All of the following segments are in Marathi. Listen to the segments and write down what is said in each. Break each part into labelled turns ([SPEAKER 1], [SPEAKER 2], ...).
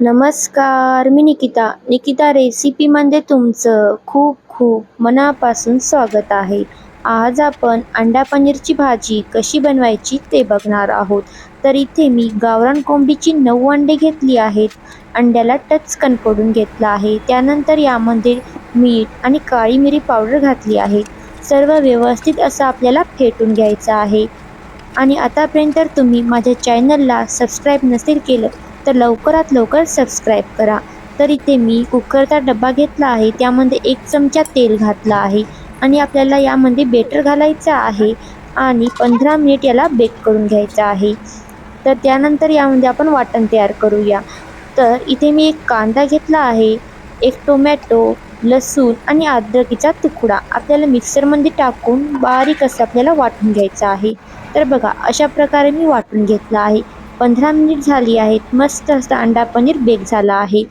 [SPEAKER 1] नमस्कार मी निकिता. निकिता रेसिपीमध्ये तुमचं खूप खूप मनापासून स्वागत आहे. आज आपण अंडा पनीरची भाजी कशी बनवायची ते बघणार आहोत. तर इथे मी गावरान कोंबडीची नऊ अंडे घेतली आहेत. अंड्याला टचकन पडून घेतला आहे. त्यानंतर यामध्ये मीठ आणि काळी मिरी पावडर घातली आहे. सर्व व्यवस्थित असं आपल्याला फेटून घ्यायचं आहे. आणि आतापर्यंत तुम्ही माझ्या चॅनलला सबस्क्राईब नसेल केलं तर लवकरात लवकर सबस्क्राईब करा. तर इथे मी कुकरचा डबा घेतला आहे त्यामध्ये एक चमचा तेल घातला आहे आणि आपल्याला यामध्ये बेटर घालायचं आहे आणि पंधरा मिनिट याला बेक करून घ्यायचं आहे. तर त्यानंतर यामध्ये आपण वाटण तयार करूया. तर इथे मी एक कांदा घेतला आहे एक टोमॅटो लसूण आणि अद्रकीचा तुकडा. आपल्याला मिक्सरमध्ये टाकून बारीक असं आपल्याला वाटून घ्यायचं आहे. तर बघा अशा प्रकारे मी वाटून घेतला आहे. पंधरा मिनिट झाली आहेत. मस्त असं अंडा पनीर बेक झाला आहे.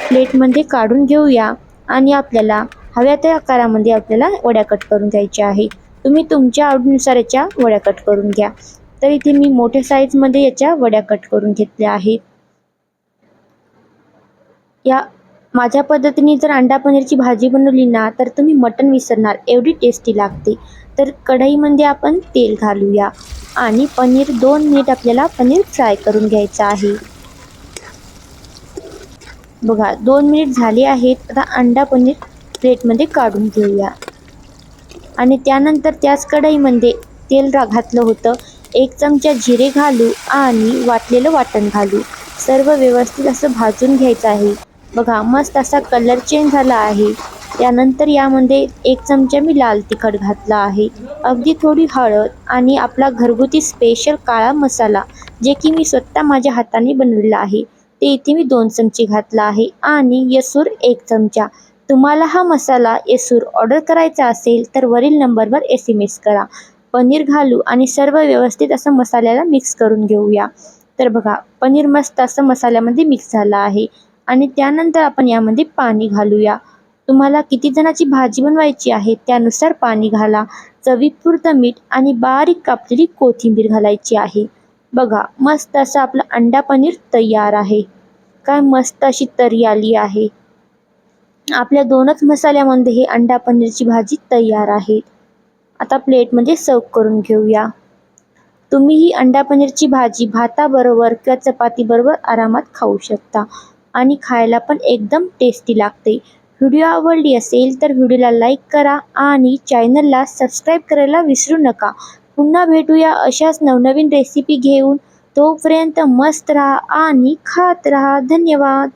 [SPEAKER 1] प्लेटमध्ये काढून घेऊया आणि आपल्याला हव्या त्या आकारामध्ये आपल्याला वड्या कट करून घ्यायच्या आहे. तुम्ही तुमच्या आवडीनुसार याच्या वड्या कट करून घ्या. तर इथे मी मोठ्या साईजमध्ये याच्या वड्या कट करून घेतल्या आहेत. या माझ्या पद्धतीने जर अंडा पनीरची भाजी बनवली ना तर तुम्ही मटण विसरणार. एवढी टेस्टी लागते. तर कढईमध्ये आपण तेल घालूया. आणि पनीर दोन मिनिट आपल्याला पनीर फ्राय करून घ्यायचं आहे. बघा दोन मिनिट झाले आहेत. आता अंडा पनीर प्लेटमध्ये काढून घेऊया. आणि त्यानंतर त्याच कढईमध्ये तेल घातलं होतं. एक चमचा जिरे घालू आणि वाटलेलं वाटण घालू. सर्व व्यवस्थित असं भाजून घ्यायचं आहे. बघा मस्त असा कलर चेंज झाला आहे. त्यानंतर यामध्ये एक चमचा मी लाल तिखट घातला आहे. अगदी थोडी हळद आणि आपला घरगुती स्पेशल काळा मसाला जे की मी स्वतः माझ्या हाताने बनवलेला आहे. ते इथे मी दोन चमचे घातला आहे आणि यसूर एक चमचा. तुम्हाला हा मसाला येसूर ऑर्डर करायचा असेल तर वरील नंबरवर एस एम एस करा. पनीर घालू आणि सर्व व्यवस्थित असं मसाल्याला मिक्स करून घेऊया. तर बघा पनीर मस्त असं मसाल्यामध्ये मिक्स झालं आहे. आणि त्यानंतर आपण यामध्ये पाणी घालूया. तुम्हाला किती जणाची भाजी बनवायची आहे त्यानुसार पाणी घाला. चवीपुरतं मीठ आणि बारीक कापलेली कोथिंबीर घालायची आहे. बघा मस्त असं आपलं अंडा पनीर तयार आहे. काय मस्त अशी तरी आली आहे. आपल्या दोनच मसाल्यामध्ये हे अंडा पनीरची भाजी तयार आहे. आता प्लेटमध्ये सर्व करून घेऊया. तुम्ही ही अंडा पनीरची भाजी भाताबरोबर किंवा चपातीबरोबर आरामात खाऊ शकता. आणि खायला पण एकदम टेस्टी लागते. व्हिडिओ आवडली असेल तर व्हिडिओला लाईक करा आणि चॅनलला सबस्क्राईब करायला विसरू नका. पुन्हा भेटूया अशाच नवनवीन रेसिपी घेऊन. तोपर्यंत मस्त राहा आणि खात राहा. धन्यवाद.